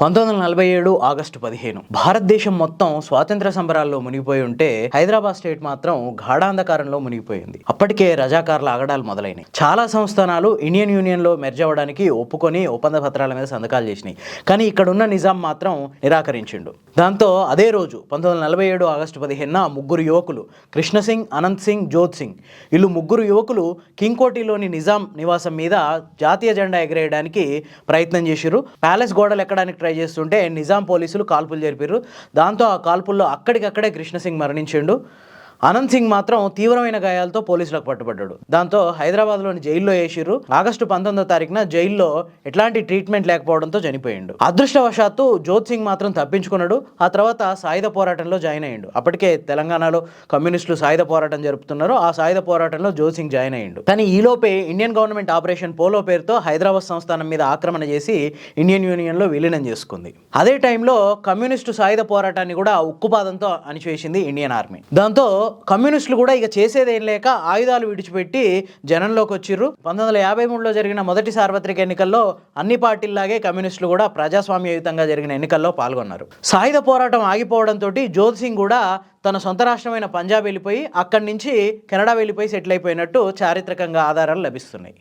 పంతొమ్మిది వందల నలభై ఏడు ఆగస్టు పదిహేను. భారతదేశం మొత్తం స్వాతంత్ర సంబరాల్లో మునిగిపోయి ఉంటే హైదరాబాద్ స్టేట్ మాత్రం గాఢాంధకారంలో మునిగిపోయింది. అప్పటికే రజాకార్ల ఆగడాలు మొదలైనవి చాలా సంస్థానాలు ఇండియన్ యూనియన్లో మెర్జ్ అవ్వడానికి ఒప్పుకొని ఒప్పంద పత్రాల మీద సంతకాలు చేసినాయి. కానీ ఇక్కడున్న నిజాం మాత్రం నిరాకరించిండు. దాంతో అదే రోజు పంతొమ్మిది వందల నలభై ఏడు ఆగస్టు పదిహేనున ముగ్గురు యువకులు కృష్ణ సింగ్ అనంత్ సింగ్ జోత్ సింగ్ వీళ్ళు ముగ్గురు యువకులు కింగ్కోటిలోని నిజాం నివాసం మీద జాతీయ జెండా ఎగరేయడానికి ప్రయత్నం చేశారు ప్యాలెస్ గోడలు ఎక్కడానికి ట్రై చేస్తుంటే నిజాం పోలీసులు కాల్పులు జరిపారు. దాంతో ఆ కాల్పుల్లో అక్కడికక్కడే కృష్ణ సింగ్ మరణించిండు. అనంత్ సింగ్ మాత్రం తీవ్రమైన గాయాలతో పోలీసులకు పట్టుబడ్డాడు. దాంతో హైదరాబాద్లోని జైల్లో వేసిర్రు ఆగస్టు పంతొమ్మిదో తారీఖున జైల్లో ఎట్లాంటి ట్రీట్మెంట్ లేకపోవడంతో చనిపోయిండు. అదృష్టవశాత్తు జోత్ సింగ్ మాత్రం తప్పించుకున్నాడు. ఆ తర్వాత సాయుధ పోరాటంలో జాయిన్ అయ్యిండు. అప్పటికే తెలంగాణలో కమ్యూనిస్టులు సాయుధ పోరాటం జరుపుతున్నారు. ఆ సాయుధ పోరాటంలో జోత్ సింగ్ జాయిన్ అయ్యిండు. కానీ ఈలోపే ఇండియన్ గవర్నమెంట్ ఆపరేషన్ పోలో పేరుతో హైదరాబాద్ సంస్థానం మీద ఆక్రమణ చేసి ఇండియన్ యూనియన్లో విలీనం చేసుకుంది. అదే టైంలో కమ్యూనిస్టు సాయుధ పోరాటాన్ని కూడా ఉక్కుపాదంతో అణిచివేసింది ఇండియన్ ఆర్మీ. దాంతో కమ్యూనిస్టులు కూడా ఇక చేసేది ఏం లేక ఆయుధాలు విడిచిపెట్టి జనంలోకి వచ్చిర్రు. పంతొమ్మిది వందల యాభై మూడులో జరిగిన మొదటి సార్వత్రిక ఎన్నికల్లో అన్ని పార్టీల్లాగే కమ్యూనిస్టులు కూడా ప్రజాస్వామ్యయుతంగా జరిగిన ఎన్నికల్లో పాల్గొన్నారు. సాయుధ పోరాటం ఆగిపోవడంతో జ్యోత్ సింగ్ కూడా తన సొంత రాష్ట్రమైన పంజాబ్ వెళ్ళిపోయి అక్కడి నుంచి కెనడా వెళ్ళిపోయి సెటిల్ అయిపోయినట్టు చారిత్రకంగా ఆధారాలు లభిస్తున్నాయి.